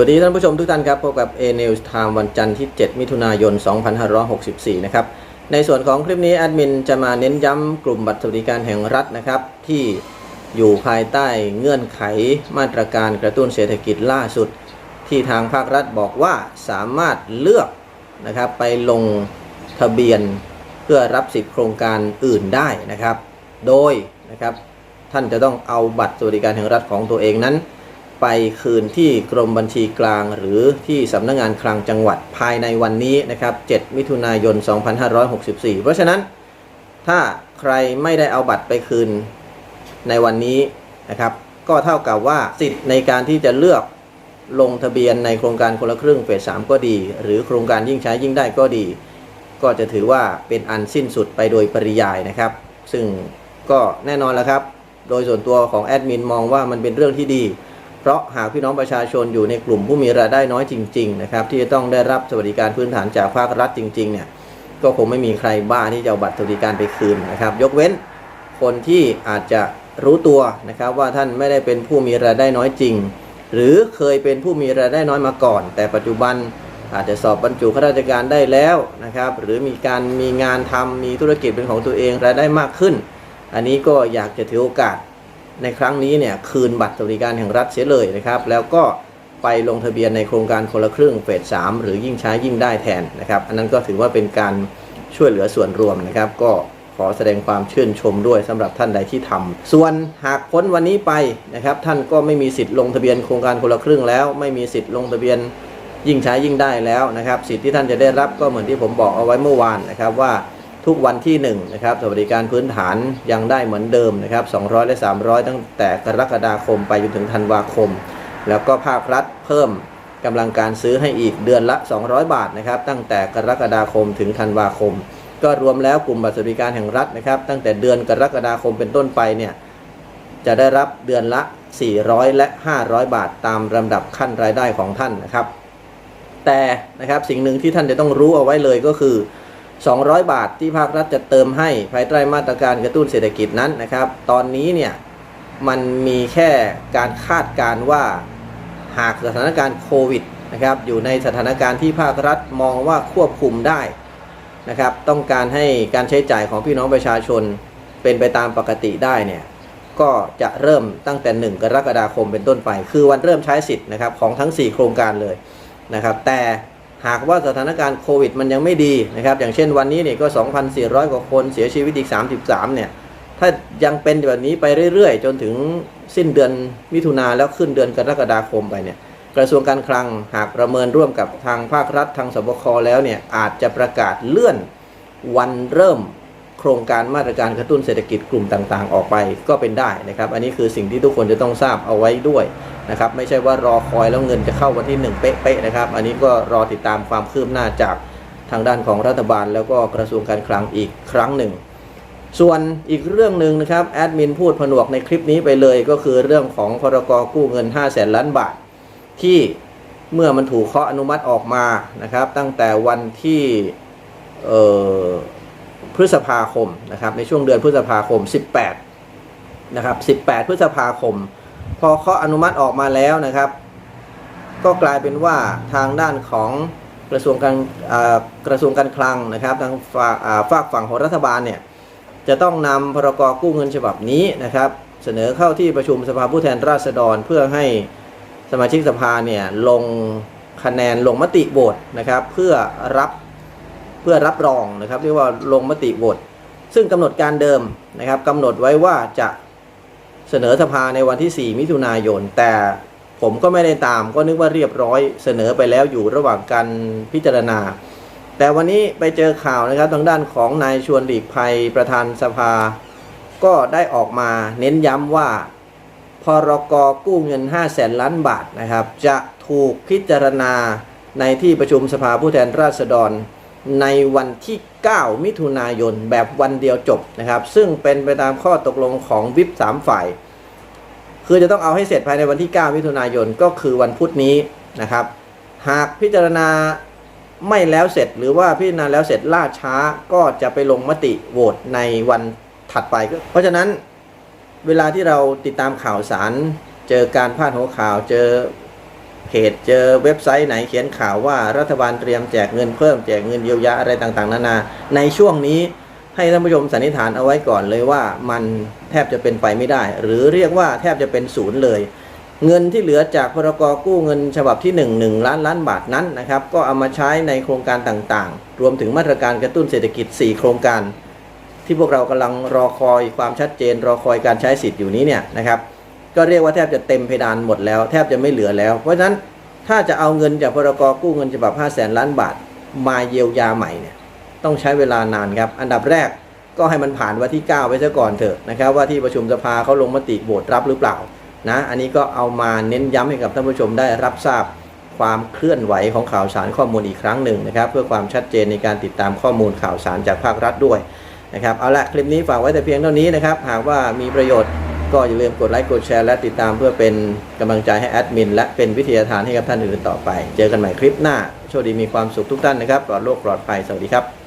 วัสดีท่านผู้ชมทุกท่านครับพบกับ A News Time วันจันทร์ที่ 7 มิถุนายน 2564 นะครับ ในส่วนของคลิปนี้แอดมินจะมาเน้นย้ำกลุ่มบัตรสวัสดิการแห่งรัฐนะครับ ที่อยู่ภายใต้เงื่อนไขมาตรการกระตุ้นเศรษฐกิจล่าสุด ที่ทางภาครัฐบอกว่าสามารถเลือกนะครับไปลงทะเบียนเพื่อรับสิทธิโครงการอื่นได้นะครับ โดยนะครับท่านจะต้องเอาบัตรสวัสดิการแห่งรัฐของตัวเองนั้น ไปคืนที่กรมบัญชีกลาง หรือที่สำนักงงานคลังจังหวัดภายในวันนี้นะครับ 7 มิถุนายน 2564 เพราะฉะนั้นถ้าใครไม่ได้เอาบัตรไปคืนในวันนี้นะครับ ก็เท่ากับว่าสิทธิ์ในการที่จะเลือกลงทะเบียนในโครงการคนละครึ่งเฟส 3 ก็ดี หรือโครงการยิ่งใช้ยิ่งได้ก็ดี ก็จะถือว่าเป็นอันสิ้นสุดไปโดยปริยายนะครับ ซึ่งก็แน่นอนแล้วครับ โดยส่วนตัวของแอดมินมองว่ามันเป็นเรื่องที่ดี เพราะหากพี่น้องประชาชนอยู่ในกลุ่มผู้มีรายได้น้อยจริง ๆ นะครับ ที่จะต้องได้รับสวัสดิการพื้นฐานจากภาครัฐจริง ๆ เนี่ยก็คงไม่มีใครบ้าที่จะเอาบัตรสวัสดิการไปคืนนะครับ ยกเว้นคนที่อาจจะรู้ตัวนะครับว่าท่านไม่ได้เป็นผู้มีรายได้น้อยจริง หรือเคยเป็นผู้มีรายได้น้อยมาก่อน แต่ปัจจุบันอาจจะสอบบรรจุข้าราชการได้แล้วนะครับ หรือมีการมีงานทำมีธุรกิจเป็นของตัวเองรายได้มากขึ้น อันนี้ก็อยากจะถือโอกาส ในครั้งนี้เนี่ยคืนบัตรสวัสดิการแห่งรัฐเสียเลยนะครับ แล้วก็ไปลงทะเบียนในโครงการคนละครึ่งเฟส3หรือยิ่งใช้ยิ่งได้แทนนะครับ อันนั้นก็ถือว่าเป็นการช่วยเหลือส่วนรวมนะครับ ก็ขอแสดงความชื่นชมด้วยสำหรับท่านใดที่ทำส่วนหากพ้นวันนี้ไปนะครับ ท่านก็ไม่มีสิทธิ์ลงทะเบียนโครงการคนละครึ่งแล้ว ไม่มีสิทธิ์ลงทะเบียนยิ่งใช้ยิ่งได้แล้วนะครับ สิทธิ์ที่ท่านจะได้รับก็เหมือนที่ผมบอกเอาไว้เมื่อวานนะครับว่า ทุกวันที่1นะครับสวัสดิการพื้นฐานยังได้เหมือนเดิมนะครับ 200 และ 300 ตั้งแต่กรกฎาคมไปจนถึงธันวาคม แล้วก็ภาครัฐเพิ่มกำลังการซื้อให้อีกเดือนละ 200 บาทนะครับ ตั้งแต่กรกฎาคมถึงธันวาคม ก็รวมแล้วกลุ่มบัตรสวัสดิการแห่งรัฐนะครับ ตั้งแต่เดือนกรกฎาคมเป็นต้นไปเนี่ยจะได้รับเดือนละ 400 และ 500 บาทตามลำดับขั้นรายได้ของท่านนะครับ แต่นะครับสิ่งหนึ่งที่ท่านจะต้องรู้เอาไว้เลยก็คือ 200 บาทที่ภาครัฐจะเติมให้ภายใต้มาตรการกระตุ้นเศรษฐกิจนั้นนะครับ ตอนนี้เนี่ยมันมีแค่การคาดการณ์ว่าหากสถานการณ์โควิดนะครับอยู่ในสถานการณ์ที่ภาครัฐมองว่าควบคุมได้นะครับ ต้องการให้การใช้จ่ายของพี่น้องประชาชนเป็นไปตามปกติได้เนี่ยก็จะเริ่มตั้งแต่ 1 กรกฎาคมเป็นต้นไป คือวันเริ่มใช้สิทธิ์นะครับของทั้ง 4 โครงการเลยนะครับ แต่ หากว่าสถานการณ์โควิดมันยังไม่ดีนะครับอย่างเช่นวันนี้เนี่ยก็ 2,400 กว่าคนเสียชีวิตอีก 33 เนี่ยถ้ายังเป็นแบบนี้ไปเรื่อยๆ จนถึงสิ้นเดือนมิถุนาแล้วขึ้นเดือนกรกฎาคมไปเนี่ยกระทรวงการคลังหากประเมินร่วมกับทางภาครัฐทางสบคแล้วเนี่ยอาจจะประกาศเลื่อนวันเริ่มโครงการมาตรการกระตุ้นเศรษฐกิจกลุ่มต่างๆ ออกไปก็เป็นได้นะครับ อันนี้คือสิ่งที่ทุกคนจะต้องทราบเอาไว้ด้วย นะครับไม่ใช่ว่ารอคอยแล้วเงินจะเข้าวันที่ 1 เป๊ะๆนะครับ อันนี้ก็รอติดตามความคืบหน้าจากทางด้านของรัฐบาล แล้วก็กระทรวงการคลังอีกครั้งหนึ่ง ส่วนอีกเรื่องหนึ่งนะครับแอดมินพูดผนวกในคลิปนี้ไปเลยก็คือเรื่องของพรกกู้เงิน 5 0 0แสนล้านบาท ที่เมื่อมันถูกเคาะอนุมัติออกมานะครับ ตั้งแต่วันที่พฤษภาคมนะครับในช่วงเดือนพฤษภาคม 18นะครับ18 พฤษภาคม พอเคาะอนุมัติออกมาแล้วนะครับ ก็กลายเป็นว่าทางด้านของกระทรวงการกระทรวงการคลังนะครับ ทางฝากฝากฝั่งของรัฐบาลเนี่ยจะต้องนำพรกกู้เงินฉบับนี้นะครับ เสนอเข้าที่ประชุมสภาผู้แทนราษฎรเพื่อให้สมาชิกสภาเนี่ยลงคะแนนลงมติโหวตนะครับ เพื่อรับเพื่อรับรองนะครับ เรียกว่าลงมติโหวตซึ่งกำหนดการเดิมนะครับกำหนดไว้ว่าจะ เสนอสภาในวันที่ 4 มิถุนายน แต่ผมก็ไม่ได้ตามก็นึกว่าเรียบร้อยเสนอไปแล้วอยู่ระหว่างการพิจารณา แต่วันนี้ไปเจอข่าวนะครับทางด้านของนายชวนหลีกภัยประธานสภา ก็ได้ออกมาเน้นย้ำว่าพรกกู้เงิน 5 0 0แสนล้านบาทนะครับ จะถูกพิจารณาในที่ประชุมสภาผู้แทนราษฎร ในวันที่ 9 มิถุนายนแบบวันเดียวจบนะครับ ซึ่งเป็นไปตามข้อตกลงของวิป3ฝ่าย คือจะต้องเอาให้เสร็จภายในวันที่ 9 มิถุนายนก็คือวันพุธนี้นะครับ หากพิจารณาไม่แล้วเสร็จหรือว่าพิจารณาแล้วเสร็จล่าช้าก็จะไปลงมติโหวตในวันถัดไป เพราะฉะนั้นเวลาที่เราติดตามข่าวสาร เจอการพาดหัวข่าวเจอ เพจเจอเว็บไซต์ไหนเขียนข่าวว่ารัฐบาลเตรียมแจกเงินเพิ่มแจกเงินเยียวยาอะไรต่างๆ นานา ในช่วงนี้ให้ท่านผู้ชมสันนิษฐานเอาไว้ก่อนเลยว่ามันแทบจะเป็นไปไม่ได้ หรือเรียกว่าแทบจะเป็นศูนย์เลย เงินที่เหลือจากพรกกู้เงินฉบับที่ 1 1 ล้านล้านบาทนั้นนะครับก็เอามาใช้ในโครงการต่างๆ รวมถึงมาตรการกระตุ้นเศรษฐกิจ 4 โครงการ ที่พวกเรากำลังรอคอยความชัดเจน รอคอยการใช้สิทธิ์อยู่นี้เนี่ยนะครับ ก็เรียกว่าแทบจะเต็มเพดานหมดแล้ว แทบจะไม่เหลือแล้ว เพราะฉะนั้นถ้าจะเอาเงินจากพรกกู้เงินฉบับ5 0 0แสนล้านบาท มาเยียวยาใหม่เนี่ยต้องใช้เวลานานครับ อันดับแรกก็ให้มันผ่านวันที่ 9ไปซะก่อนเถอะนะครับว่าที่ประชุมสภาเขาลงมติโหวตรับหรือเปล่านะอันนี้ก็เอามาเน้นย้ำให้กับท่านผู้ชมได้รับทราบความเคลื่อนไหวของข่าวสารข้อมูลอีกครั้งหนึ่งนะครับเพื่อความชัดเจนในการติดตามข้อมูลข่าวสารจากภาครัฐด้วยนะครับเอาละคลิปนี้ฝากไว้แต่เพียงเท่านี้นะครับหากว่ามีประโยชน์ ก็อย่าลืมกดไลค์กดแชร์และติดตามเพื่อเป็นกำลังใจให้แอดมินและเป็นวิทยาทานให้กับท่านอื่นต่อไป เจอกันใหม่คลิปหน้า โชคดีมีความสุขทุกท่านนะครับปลอดโรคปลอดภัยสวัสดีครับ